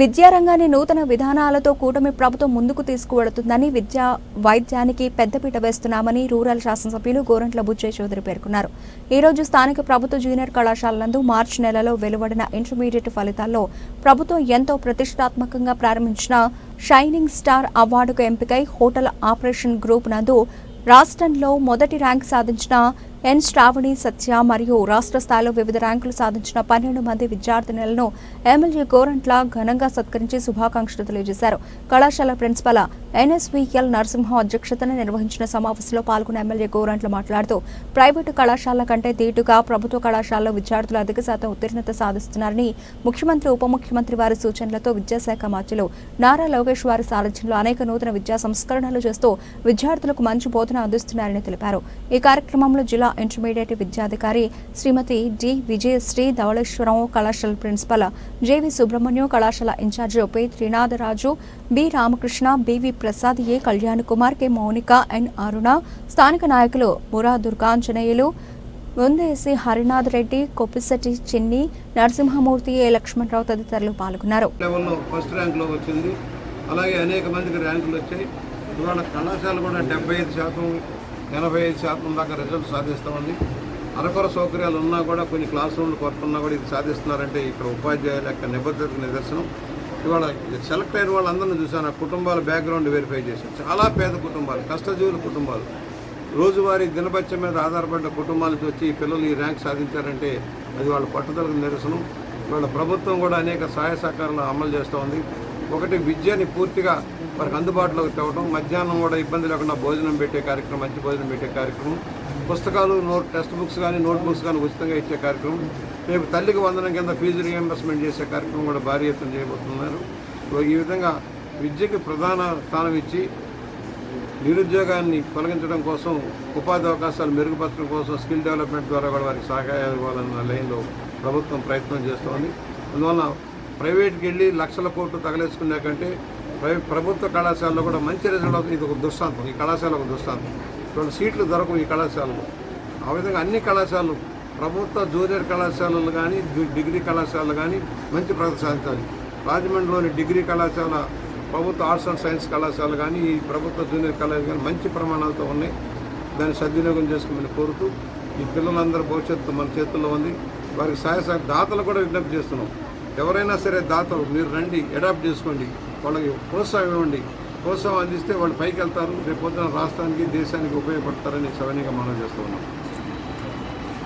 విద్యారంగాన్ని నూతన విధానాలతో కూటమి ప్రభుత్వం ముందుకు తీసుకువెళుతుందని విద్యా వైద్యానికి పెద్దపీట వేస్తున్నామని రూరల్ శాసనసభ్యులు గోరంట్ల బుచ్చయ్య చౌదరి పేర్కొన్నారు. ఈ రోజు స్థానిక ప్రభుత్వ జూనియర్ కళాశాల నందు మార్చి నెలలో వెలువడిన ఇంటర్మీడియట్ ఫలితాల్లో ప్రభుత్వం ఎంతో ప్రతిష్టాత్మకంగా ప్రారంభించిన షైనింగ్ స్టార్ అవార్డుకు ఎంపికై హోటల్ ఆపరేషన్ గ్రూప్ నందు రాష్ట్రంలో మొదటి ర్యాంక్ సాధించిన ఎన్. శ్రావణి సత్య మరియు రాష్ట్ర స్థాయిలో వివిధ ర్యాంకులు సాధించిన పన్నెండు మంది విద్యార్థినులను ఎమ్మెల్యే గోరంట్ల ఘనంగా సత్కరించి శుభాకాంక్షలు తెలియజేశారు. కళాశాల ప్రిన్సిపల్ ఎన్ఎస్వీఎల్ నరసింహం అధ్యక్షతన నిర్వహించిన సమావేశంలో పాల్గొన్న ఎమ్మెల్యే గోరంట్ల మాట్లాడుతూ ప్రైవేటు కళాశాలల కంటే దీటుగా ప్రభుత్వ కళాశాలలో విద్యార్థులు అధిక శాతం ఉత్తీర్ణత సాధిస్తున్నారని ముఖ్యమంత్రి ఉప ముఖ్యమంత్రి వారి సూచనలతో విద్యాశాఖ మంత్రులు నారా లోకేష్ వారి సారథ్యంలో అనేక నూతన విద్యా సంస్కరణలు చేస్తూ విద్యార్థులకు మంచి బోధన అందిస్తున్నారని తెలిపారు. ఈ కార్యక్రమంలో జిల్లా ఇంటర్మీడియట్ విద్యాధికారి శ్రీమతి డి విజయశ్రీ ధవళేశ్వరం కళాశాల ప్రిన్సిపల్ జేవి సుబ్రహ్మణ్యం కళాశాల incharge P Trinatharaju B Ramakrishna B V Prasad A. Kalyan Kumar K. Mounika N. Aruna స్థానిక నాయకులు మురా దుర్గాంజనేయులు ముందేసి హరినాథ్ రెడ్డి కొప్పిశెట్టి చిన్ని నరసింహమూర్తి ఏ. లక్ష్మణరావు తదితరులు పాల్గొన్నారు. ఫస్ట్ ర్యాంక్లో వచ్చింది. అలాగే అనేక మందికి ర్యాంకులు వచ్చాయి. ఇవాళ కళాశాల కూడా డెబ్బై ఐదు శాతం ఎనభై ఐదు శాతం దాకా రిజల్ట్ సాధిస్తామండి అరకొర సౌకర్యాలు ఉన్నా కూడా కొన్ని క్లాస్ రూమ్లు కొరత కూడా ఇది సాధిస్తున్నారంటే ఇక్కడ ఉపాధ్యాయుల యొక్క నిబద్ధతకు నిదర్శనం. ఇవాళ సెలెక్ట్ అయిన వాళ్ళందరినీ చూశాను. ఆ కుటుంబాల బ్యాక్గ్రౌండ్ వెరిఫై చేశాను చాలా పేద కుటుంబాలు కష్టజీవుల కుటుంబాలు. రోజువారీ దినబత్యం మీద ఆధారపడ్డ కుటుంబాలకి వచ్చి ఈ పిల్లలు ఈ ర్యాంక్ సాధించారంటే అది వాళ్ళ పట్టుదలకు నిరసనం. వాళ్ళ ప్రభుత్వం కూడా అనేక సహాయ సహకారాలు అమలు చేస్తూ ఉంది ఒకటి విద్యని పూర్తిగా వారికి అందుబాటులోకి తేవడం మధ్యాహ్నం కూడా ఇబ్బంది లేకుండా భోజనం పెట్టే కార్యక్రమం మంచి భోజనం పెట్టే కార్యక్రమం. పుస్తకాలు నోట్ టెక్స్ట్ బుక్స్ కానీ నోట్ బుక్స్ కానీ ఉచితంగా ఇచ్చే కార్యక్రమం. రేపు తల్లికి వందనం కింద ఫీజు రియంబర్స్మెంట్ చేసే కార్యక్రమం కూడా భారీ ఎత్తున చేయబోతున్నారు. సో ఈ విధంగా విద్యకి ప్రధాన స్థానం ఇచ్చి నిరుద్యోగాన్ని తొలగించడం కోసం ఉపాధి అవకాశాలు మెరుగుపరచడం కోసం స్కిల్ డెవలప్మెంట్ ద్వారా కూడా వారికి సహాయాలు ఇవ్వాలన్న లైన్లో ప్రభుత్వం ప్రయత్నం చేస్తోంది. అందువల్ల ప్రైవేట్కి వెళ్ళి లక్షల కోట్లు తగలేసుకునే కంటే ప్రభుత్వ కళాశాలలో కూడా మంచి రిజల్ట్ అవుతుంది. ఇది ఒక దృష్టాంతం. ఈ కళాశాల ఒక దృష్టాంతం. రెండు సీట్లు దొరకవు ఈ కళాశాలలో. ఆ విధంగా అన్ని కళాశాలలు ప్రభుత్వ జూనియర్ కళాశాలలు కానీ డిగ్రీ కళాశాలలు కానీ మంచి ప్రగతి సాధించాలి. రాజమండ్రిలోని డిగ్రీ కళాశాల ప్రభుత్వ ఆర్ట్స్ అండ్ సైన్స్ కళాశాల కానీ ఈ ప్రభుత్వ జూనియర్ కళాశాల కానీ మంచి ప్రమాణాలతో ఉన్నాయి. దాన్ని సద్వినియోగం చేసుకోమని కోరుతూ ఈ పిల్లలందరి భవిష్యత్తు మన చేతుల్లో ఉంది. వారికి సహాయ దాతలు కూడా విజ్ఞప్తి చేస్తున్నాం. ఎవరైనా సరే దాతలు మీరు రండి అడాప్ట్ చేసుకోండి. వాళ్ళకి ప్రోత్సాహం ఇవ్వండి. ప్రోత్సాహం అందిస్తే వాళ్ళు పైకి వెళ్తారు. రేపు పొద్దున రాష్ట్రానికి దేశానికి ఉపయోగపడతారని సవనీయంగా మనం చేస్తూ ఉన్నాం.